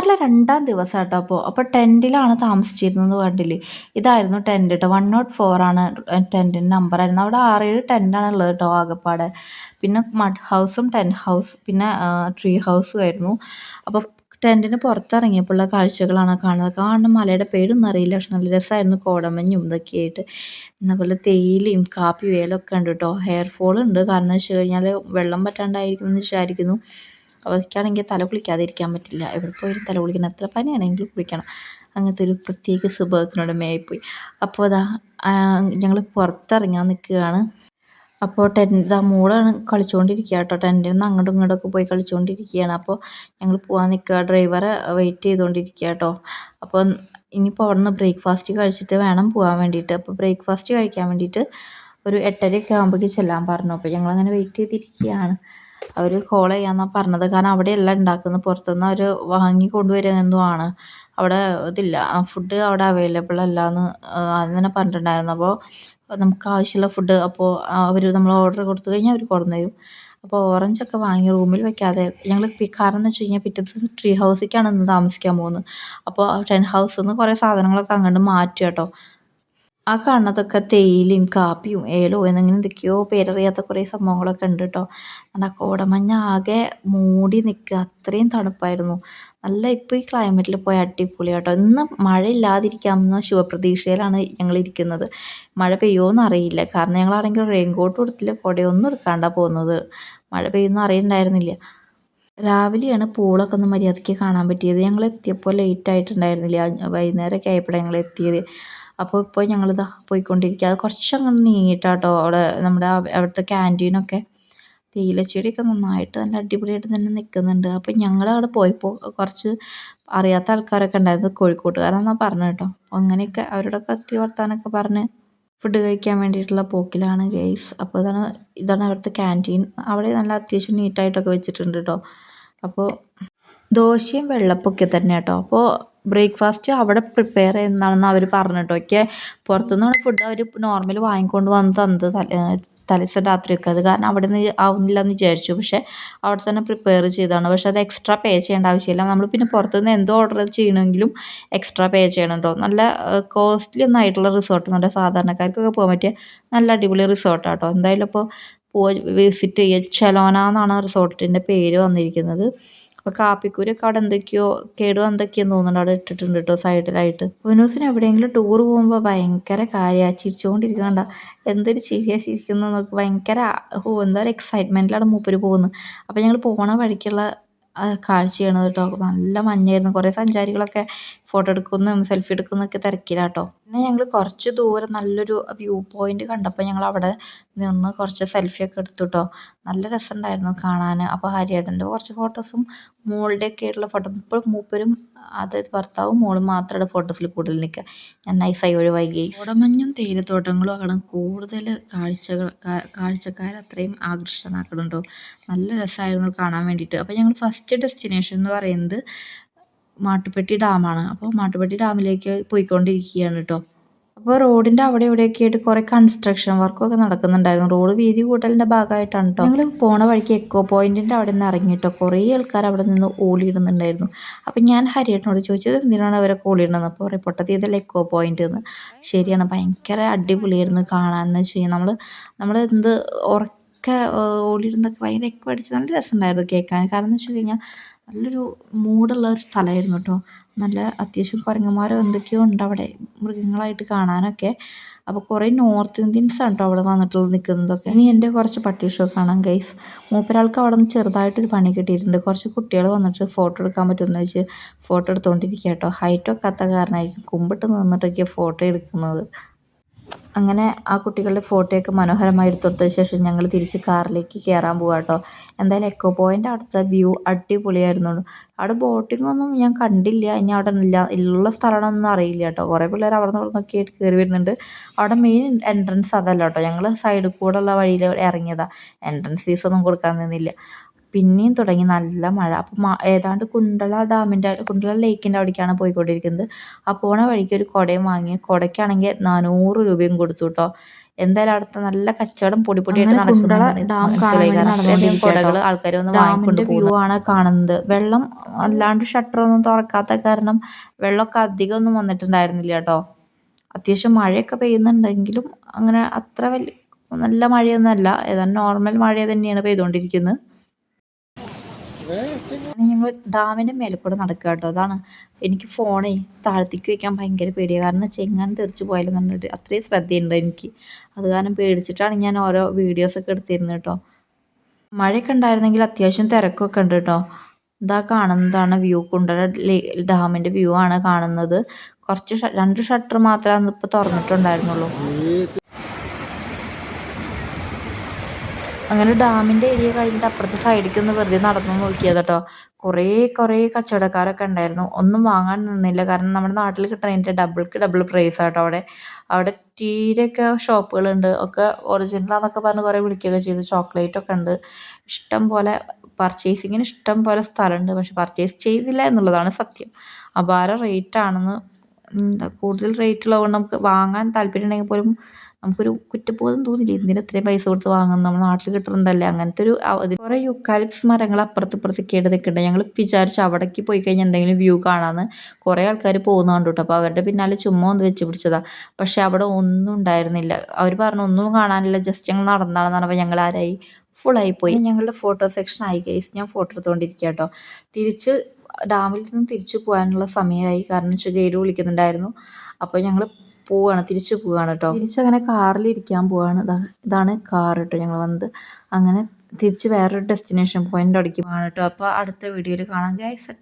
മൂന്നാറിലെ രണ്ടാം ദിവസം കേട്ടോ അപ്പോൾ അപ്പോൾ ടെന്റിലാണ് താമസിച്ചിരുന്നത് കണ്ടില്ലേ? ഇതായിരുന്നു ടെന്റ് കേട്ടോ വൺ നോട്ട് ഫോർ ആണ് ടെന്റിന്റെ നമ്പർ ആയിരുന്നു. അവിടെ ആറേഴ് ടെന്റാണ് ഉള്ളത് കേട്ടോ ആകെപ്പാടെ. പിന്നെ മഡ് ഹൗസും ടെൻ ഹൗസ് പിന്നെ ട്രീ ഹൗസും ആയിരുന്നു. അപ്പോൾ ടെന്റിന് പുറത്തിറങ്ങിയപ്പോഴുള്ള കാഴ്ചകളാണ് കാണുന്നത്. കാണുന്ന മലയുടെ പേരൊന്നും അറിയില്ല. പക്ഷെ നല്ല രസമായിരുന്നു കോടമഞ്ഞും ഇതൊക്കെയായിട്ട് ആയിട്ട്. അതുപോലെ തേയിലയും കാപ്പി വേലൊക്കെ ഉണ്ട് കേട്ടോ ഹെയർ ഫോൾ ഉണ്ട്. കാരണം വെച്ച് കഴിഞ്ഞാൽ വെള്ളം പറ്റാണ്ടായിരിക്കും എന്ന് വിചാരിക്കുന്നു. അവർക്കാണെങ്കിൽ തല കുളിക്കാതിരിക്കാൻ പറ്റില്ല. എവിടെ പോയി തല കുളിക്കണം എത്ര പനിയാണെങ്കിലും കുളിക്കണം. അങ്ങനത്തെ ഒരു പ്രത്യേക സ്വഭാവത്തിനോട് അപ്പോൾ അതാ ഞങ്ങൾ പുറത്തിറങ്ങാൻ നിൽക്കുകയാണ്. അപ്പോൾ ടെന്റ് ആ മോളാണ് കളിച്ചുകൊണ്ടിരിക്കുക കേട്ടോ. ടെന്റിൽ നിന്ന് അങ്ങോട്ടും ഇങ്ങോട്ടൊക്കെ പോയി കളിച്ചുകൊണ്ടിരിക്കുകയാണ്. അപ്പോൾ ഞങ്ങൾ പോകാൻ നിൽക്കുക. ഡ്രൈവറെ വെയിറ്റ് ചെയ്തുകൊണ്ടിരിക്കുക കേട്ടോ. അപ്പോൾ ഇനിയിപ്പോൾ അവിടെ നിന്ന് ബ്രേക്ക്ഫാസ്റ്റ് കഴിച്ചിട്ട് വേണം പോകാൻ വേണ്ടിയിട്ട്. അപ്പോൾ ബ്രേക്ക്ഫാസ്റ്റ് കഴിക്കാൻ വേണ്ടിയിട്ട് ഒരു എട്ടരയൊക്കെ ആകുമ്പോഴേക്ക് ചെല്ലാൻ പറഞ്ഞു. അപ്പോൾ ഞങ്ങളങ്ങനെ വെയിറ്റ് ചെയ്തിരിക്കുകയാണ്. അവർ കോൾ ചെയ്യാമെന്നാണ് പറഞ്ഞത്. കാരണം അവിടെ അവിടെയല്ല ഉണ്ടാക്കുന്നത് പുറത്തുനിന്ന് അവർ വാങ്ങി കൊണ്ടുവരിക ആണ്. അവിടെ ഇതില്ല. ഫുഡ് അവിടെ അവൈലബിൾ അല്ല എന്ന് ആദ്യം തന്നെ പറഞ്ഞിട്ടുണ്ടായിരുന്നു. അപ്പോൾ നമുക്ക് ആവശ്യമുള്ള ഫുഡ് അപ്പോൾ അവർ നമ്മൾ ഓർഡർ കൊടുത്തു കഴിഞ്ഞാൽ അവർ കൊണ്ടു തരും അപ്പോൾ ഓറഞ്ചൊക്കെ വാങ്ങി റൂമിൽ വെക്കാതെ ഞങ്ങൾ കാരണം എന്ന് വെച്ച് കഴിഞ്ഞാൽ പിറ്റേ ദിവസം ട്രീ ഹൗസിലേക്കാണ് ഇന്ന് താമസിക്കാൻ പോകുന്നത്. അപ്പോൾ ടെൻ ഹൗസിൽ നിന്ന് കുറേ സാധനങ്ങളൊക്കെ അങ്ങോട്ട് മാറ്റി കേട്ടോ. ആ കാണുന്നതൊക്കെ തേയിലയും കാപ്പിയും ഏലോ എന്നിങ്ങനെ എന്തൊക്കെയോ പേരറിയാത്ത കുറേ സംഭവങ്ങളൊക്കെ ഉണ്ട് കേട്ടോ നല്ല കോടമഞ്ഞ ആകെ മൂടി നിൽക്കുക. അത്രയും തണുപ്പായിരുന്നു. നല്ല ഇപ്പോൾ ഈ ക്ലൈമറ്റിൽ പോയ അടിപൊളി കേട്ടോ ഇന്ന് മഴ ഇല്ലാതിരിക്കാമെന്ന ശുഭപ്രതീക്ഷയിലാണ് ഞങ്ങൾ ഇരിക്കുന്നത്. മഴ പെയ്യുമോയെന്ന് അറിയില്ല. കാരണം ഞങ്ങളാണെങ്കിൽ റെയിൻ കോട്ട് കൊടുത്തില്ല കുടയൊന്നും എടുക്കാണ്ടാണ് പോകുന്നത് മഴ പെയ്യുമെന്ന് അറിയണ്ടായിരുന്നില്ല. രാവിലെയാണ് പൂളൊക്കെ ഒന്ന് മര്യാദയ്ക്ക് കാണാൻ പറ്റിയത്. ഞങ്ങൾ എത്തിയപ്പോൾ ലേറ്റ് ആയിട്ടുണ്ടായിരുന്നില്ല. വൈകുന്നേരമൊക്കെ ആയപ്പോഴാണ് ഞങ്ങൾ എത്തിയത്. അപ്പോൾ ഇപ്പോൾ ഞങ്ങളിതാ പോയിക്കൊണ്ടിരിക്കുക അത് കുറച്ചങ്ങോട്ട് നീങ്ങിയിട്ടാട്ടോ അവിടെ നമ്മുടെ അവിടുത്തെ ക്യാന്റീനൊക്കെ തേയിലച്ചെടിയൊക്കെ നന്നായിട്ട് നല്ല അടിപൊളിയായിട്ട് തന്നെ നിൽക്കുന്നുണ്ട് അപ്പോൾ ഞങ്ങൾ അവിടെ പോയപ്പോൾ കുറച്ച് അറിയാത്ത ആൾക്കാരൊക്കെ ഉണ്ടായിരുന്നു കോഴിക്കോട്ടുകാരാണെന്നാണ് പറഞ്ഞു കേട്ടോ. അങ്ങനെയൊക്കെ അവരോടൊക്കെ ഒത്തിരി വർത്താനൊക്കെ പറഞ്ഞ് ഫുഡ് കഴിക്കാൻ വേണ്ടിയിട്ടുള്ള പോക്കിലാണ് ഗെയ്സ് അപ്പോൾ ഇതാണ് ഇതാണ് അവിടുത്തെ ക്യാന്റീൻ അവിടെ നല്ല അത്യാവശ്യം നീറ്റായിട്ടൊക്കെ വെച്ചിട്ടുണ്ട് കേട്ടോ. അപ്പോൾ ദോശയും വെള്ളപ്പൊക്കെ തന്നെ കേട്ടോ അപ്പോൾ ബ്രേക്ക്ഫാസ്റ്റ് അവിടെ പ്രിപ്പയർ ചെയ്യുന്നതാണെന്ന് അവർ പറഞ്ഞിട്ട് ഓക്കെ പുറത്തുനിന്ന് ഫുഡ് അവർ നോർമൽ വാങ്ങിക്കൊണ്ട് വന്ന് തന്നത് തലേദിവസം രാത്രിയൊക്കെ. അത് കാരണം അവിടെ നിന്ന് ആവുന്നില്ല എന്ന് വിചാരിച്ചു. പക്ഷേ അവിടെ തന്നെ പ്രിപ്പയർ ചെയ്തതാണ്. പക്ഷേ അത് എക്സ്ട്രാ പേ ചെയ്യേണ്ട ആവശ്യമില്ല. നമ്മൾ പിന്നെ പുറത്തുനിന്ന് എന്തോ ഓർഡർ ചെയ്യണമെങ്കിലും എക്സ്ട്രാ പേ ചെയ്യണം നല്ല കോസ്റ്റ്ലി ഒന്നും ആയിട്ടുള്ള റിസോർട്ട് നല്ല സാധാരണക്കാർക്കൊക്കെ പോകാൻ പറ്റിയ നല്ല അടിപൊളി റിസോർട്ടാട്ടോ എന്തായാലും ഇപ്പോൾ പോയി വിസിറ്റ് ചെയ്യുക ചെലോന എന്നാണ് റിസോർട്ടിന്റെ പേര് വന്നിരിക്കുന്നത്. അപ്പോൾ കാപ്പിക്കുരൊക്കെ അവിടെ എന്തൊക്കെയോ കേടോ എന്തൊക്കെയാന്ന് തോന്നുന്നുണ്ട് അവിടെ ഇട്ടിട്ടുണ്ട് കേട്ടോ സൈഡിലായിട്ട്. വിനോസിന് എവിടെയെങ്കിലും ടൂർ പോകുമ്പോൾ ഭയങ്കര കാര്യമാണ് ചിരിച്ചുകൊണ്ടിരിക്കുന്നുണ്ട എന്തൊരു ചിരിയാ നോക്കി ഭയങ്കര എന്താ പറയുക എക്സൈറ്റ്മെന്റിലാണ് മൂപ്പര് പോകുന്നത് അപ്പോൾ ഞങ്ങൾ പോണ വഴിക്കുള്ള കാഴ്ചയാണ് കേട്ടോ നല്ല മഞ്ഞായിരുന്നു. കുറേ സഞ്ചാരികളൊക്കെ ഫോട്ടോ എടുക്കുന്നതും സെൽഫി എടുക്കുന്നതൊക്കെ തിരക്കിലാട്ടോ. പിന്നെ ഞങ്ങൾ കുറച്ച് ദൂരെ നല്ലൊരു വ്യൂ പോയിന്റ് കണ്ടപ്പോൾ ഞങ്ങൾ അവിടെ നിന്ന് കുറച്ച് സെൽഫിയൊക്കെ എടുത്തു കേട്ടോ നല്ല രസമുണ്ടായിരുന്നു കാണാൻ അപ്പോൾ ഹരിയേട്ടന്റെ കുറച്ച് ഫോട്ടോസും മോളുടെയൊക്കെ ആയിട്ടുള്ള ഫോട്ടോ ഇപ്പോൾ മൂപ്പരും അതായത് ഭർത്താവും മോളും മാത്രമാണ് ഫോട്ടോസിൽ കൂടുതൽ നിൽക്കുക. ഞാൻ നൈസായി ഒഴിവായി ഓടമഞ്ഞും തേയിലത്തോട്ടങ്ങളും ആണ് കൂടുതൽ കാഴ്ചകൾ കാഴ്ചക്കാർ അത്രയും ആകർഷകനാക്കുന്നുണ്ടോ നല്ല രസമായിരുന്നു കാണാൻ വേണ്ടിയിട്ട്. അപ്പോൾ ഞങ്ങൾ ഫസ്റ്റ് ഡെസ്റ്റിനേഷൻ എന്ന് പറയുന്നത് മാട്ടുപ്പെട്ടി ഡാമാണ്. അപ്പോൾ മാട്ടുപ്പെട്ടി ഡാമിലേക്ക് പോയിക്കൊണ്ടിരിക്കുകയാണ് കേട്ടോ. അപ്പോൾ റോഡിന്റെ അവിടെ ഇവിടെയൊക്കെ ആയിട്ട് കുറേ കൺസ്ട്രക്ഷൻ വർക്കൊക്കെ നടക്കുന്നുണ്ടായിരുന്നു. റോഡ് വീതി കൂട്ടലിന്റെ ഭാഗമായിട്ടാണ് കേട്ടോ. ഞങ്ങൾ പോണ വഴിക്ക് എക്കോ പോയിന്റിന്റെ അവിടെ നിന്ന് ഇറങ്ങിയിട്ടോ കുറേ ആൾക്കാർ അവിടെ നിന്ന് ഓളിയിടുന്നുണ്ടായിരുന്നു. അപ്പോൾ ഞാൻ ഹരിയേട്ടനോട് ചോദിച്ചത് എന്തിനാണ് അവരൊക്കെ ഓളിയിടുന്നത്? അപ്പോൾ പറയും പൊട്ടത്തീതല്ല എക്കോ പോയിന്റ് എന്ന് ശരിയാണ് ഭയങ്കര അടിപൊളിയായിരുന്നു കാണാമെന്ന് വെച്ച് കഴിഞ്ഞാൽ നമ്മൾ നമ്മൾ എന്ത് ഉറക്കെ ഓളിയിടുന്നൊക്കെ ഭയങ്കര എക്കോ അടിച്ച് നല്ല രസമുണ്ടായിരുന്നു കേൾക്കാൻ. കാരണം എന്ന് വെച്ച് കഴിഞ്ഞാൽ നല്ലൊരു മൂടുള്ള ഒരു സ്ഥലമായിരുന്നു കേട്ടോ. നല്ല അത്യാവശ്യം കുരങ്ങന്മാരോ എന്തൊക്കെയോ ഉണ്ട് അവിടെ. മൃഗങ്ങളായിട്ട് കാണാനൊക്കെ. അപ്പോൾ കുറേ നോർത്ത് ഇന്ത്യൻസ് ആണ് കേട്ടോ അവിടെ വന്നിട്ടുള്ളത് നിൽക്കുന്നതൊക്കെ. ഇനി എന്റെ കുറച്ച് പട്ടി ഷോ കാണാം ഗൈസ് മൂപ്പരാൾക്ക് അവിടെ നിന്ന് ചെറുതായിട്ടൊരു പണി കിട്ടിയിട്ടുണ്ട്. കുറച്ച് കുട്ടികൾ വന്നിട്ട് ഫോട്ടോ എടുക്കാൻ പറ്റുമെന്ന് വെച്ച് ഫോട്ടോ എടുത്തുകൊണ്ടിരിക്കുക കേട്ടോ. ഹൈറ്റൊക്കെ അത്ത കാരണമായിരിക്കും കുമ്പിട്ട് നിന്നിട്ടൊക്കെ ഫോട്ടോ എടുക്കുന്നത്. അങ്ങനെ ആ കുട്ടികളുടെ ഫോട്ടോയൊക്കെ മനോഹരമായി എടുത്തു ശേഷം ഞങ്ങൾ തിരിച്ച് കാറിലേക്ക് കയറാൻ പോവാ കേട്ടോ എന്തായാലും എക്കോ പോയിന്റ് അടുത്ത വ്യൂ അടിപൊളിയായിരുന്നു അവിടെ ബോട്ടിങ്ങൊന്നും ഞാൻ കണ്ടില്ല. ഇനി അവിടെ ഇല്ല. ഉള്ള സ്ഥലമാണെന്നൊന്നും അറിയില്ല കേട്ടോ കുറേ പിള്ളേർ അവിടെ നിന്ന് ആയിട്ട് കയറി വരുന്നുണ്ട്. അവിടെ മെയിൻ എൻട്രൻസ് അതല്ല കേട്ടോ ഞങ്ങൾ സൈഡിൽ ഉള്ള വഴിയിൽ ഇറങ്ങിയതാണ് എൻട്രൻസ് ഫീസൊന്നും കൊടുക്കാൻ നിന്നില്ല. പിന്നെയും തുടങ്ങി നല്ല മഴ. അപ്പം ഏതാണ്ട് കുണ്ടള ഡാമിന്റെ കുണ്ടള ലേക്കിന്റെ അവിടേക്കാണ് പോയിക്കൊണ്ടിരിക്കുന്നത്. ആ പോണ വഴിക്ക് ഒരു കുടയും വാങ്ങി കുടയ്ക്കാണെങ്കിൽ നാനൂറ് രൂപയും കൊടുത്തു കേട്ടോ എന്തായാലും അവിടുത്തെ നല്ല കച്ചവടം പൊടി പൊടിയായിട്ട് നടക്കുന്നുണ്ട് കുടകൾ ആൾക്കാർ വന്ന് വാങ്ങിക്കൊണ്ട് ആണ് കാണുന്നത്. വെള്ളം അല്ലാണ്ട് ഷട്ടർ ഒന്നും തുറക്കാത്ത കാരണം വെള്ളമൊക്കെ അധികം ഒന്നും വന്നിട്ടുണ്ടായിരുന്നില്ല കേട്ടോ അത്യാവശ്യം മഴയൊക്കെ പെയ്യുന്നുണ്ടെങ്കിലും അങ്ങനെ അത്ര വലിയ നല്ല മഴയൊന്നുമല്ല. ഏതാണ്ട് നോർമൽ മഴ തന്നെയാണ് പെയ്തുകൊണ്ടിരിക്കുന്നത് ഞങ്ങൾ ഡാമിന്റെ മേലെ കൂടെ നടക്കുക കേട്ടോ. അതാണ് എനിക്ക് ഫോണേ താഴത്തേക്ക് വെക്കാൻ ഭയങ്കര പേടിയാണ് കാരണം ചെങ്ങാൻ തെറിച്ച് പോയാലും പറഞ്ഞിട്ട് അത്രയും ശ്രദ്ധയുണ്ട് എനിക്ക്. അത് കാരണം പേടിച്ചിട്ടാണ് ഞാൻ ഓരോ വീഡിയോസൊക്കെ എടുത്തിരുന്നത് കേട്ടോ. മഴയൊക്കെ ഉണ്ടായിരുന്നെങ്കിൽ അത്യാവശ്യം തിരക്കൊക്കെ ഉണ്ട് കേട്ടോ. ഇതാ കാണുന്നതാണ് വ്യൂ കുണ്ടള ഡാമിന്റെ വ്യൂ ആണ് കാണുന്നത്. കുറച്ച് രണ്ട് ഷട്ടർ മാത്രമേ ഇപ്പോൾ തുറന്നിട്ടുണ്ടായിരുന്നുള്ളൂ. അങ്ങനെ ഡാമിന്റെ ഏരിയ കഴിഞ്ഞിട്ട് അപ്പുറത്തെ സൈഡിലേക്ക് ഒന്ന് വെറുതെ നടന്നു നോക്കിയത് കേട്ടോ കുറേ കുറേ കച്ചവടക്കാരൊക്കെ ഉണ്ടായിരുന്നു. ഒന്നും വാങ്ങാൻ നിന്നില്ല. കാരണം നമ്മുടെ നാട്ടിൽ കിട്ടുന്നതിന്റെ ഡബിൾക്ക് ഡബിൾ പ്രൈസ് ആട്ടോ അവിടെ. അവിടെ തീരെയൊക്കെ ഷോപ്പുകളുണ്ട് ഒക്കെ ഒറിജിനൽ ഒറിജിനലാന്നൊക്കെ പറഞ്ഞ് കുറേ വിളിക്കുകയൊക്കെ ചെയ്തു. ചോക്ലേറ്റ് ഒക്കെ ഉണ്ട്. ഇഷ്ടം പോലെ പർച്ചേസിങ്ങിന് ഇഷ്ടം പോലെ സ്ഥലമുണ്ട്. പക്ഷെ പർച്ചേസ് ചെയ്തില്ല എന്നുള്ളതാണ് സത്യം. അപാര റേറ്റ് ആണെന്ന് എന്താ കൂടുതൽ റേറ്റ് ഉള്ളതുകൊണ്ട് നമുക്ക് വാങ്ങാൻ താല്പര്യം ഉണ്ടെങ്കിൽ പോലും നമുക്കൊരു കുറ്റബോധം തോന്നില്ല? എന്തിനാ ഇത്രയും പൈസ കൊടുത്ത് വാങ്ങുന്നു നമ്മുടെ നാട്ടിൽ കിട്ടുന്നതല്ലേ? അങ്ങനത്തെ ഒരു കുറേ യുക്കാലിപ്സ് മരങ്ങൾ അപ്പുറത്ത് ഇപ്പുറത്ത് കേട്ട് നിൽക്കുന്നുണ്ട് ഞങ്ങൾ വിചാരിച്ചു അവിടേക്ക് പോയി കഴിഞ്ഞാൽ എന്തെങ്കിലും വ്യൂ കാണാമെന്ന് കുറേ ആൾക്കാർ പോകുന്ന കണ്ടു അപ്പോൾ അവരുടെ പിന്നാലെ ചുമ്മാ ഒന്ന് വെച്ച് പിടിച്ചതാ. പക്ഷേ അവിടെ ഒന്നും ഉണ്ടായിരുന്നില്ല. അവർ പറഞ്ഞു ഒന്നും കാണാനില്ല. ജസ്റ്റ് ഞങ്ങൾ നടന്നാണെന്ന് പറഞ്ഞപ്പോൾ ഞങ്ങൾ ആരായി? ആയി പോയി. ഞങ്ങളുടെ ഫോട്ടോ സെക്ഷൻ ആയി ഗൈസ് ഞാൻ ഫോട്ടോ എടുത്തുകൊണ്ടിരിക്കുക കേട്ടോ. തിരിച്ച് ഡാമിൽ നിന്ന് തിരിച്ചു പോകാനുള്ള സമയമായി. കാരണം വെച്ചാൽ ഗൈഡ് വിളിക്കുന്നുണ്ടായിരുന്നു. അപ്പോൾ ഞങ്ങൾ പോവാണ് തിരിച്ചു പോവാണ് കേട്ടോ തിരിച്ചങ്ങനെ കാറിൽ ഇരിക്കാൻ പോവാണ്. ഇതാ ഇതാണ് കാർ കേട്ടോ ഞങ്ങൾ വന്നത്. അങ്ങനെ തിരിച്ച് വേറൊരു ഡെസ്റ്റിനേഷൻ പോയിന്റ് അടിക്കുവാണ് കേട്ടോ അപ്പോൾ അടുത്ത വീഡിയോയിൽ കാണാം ഗൈസ്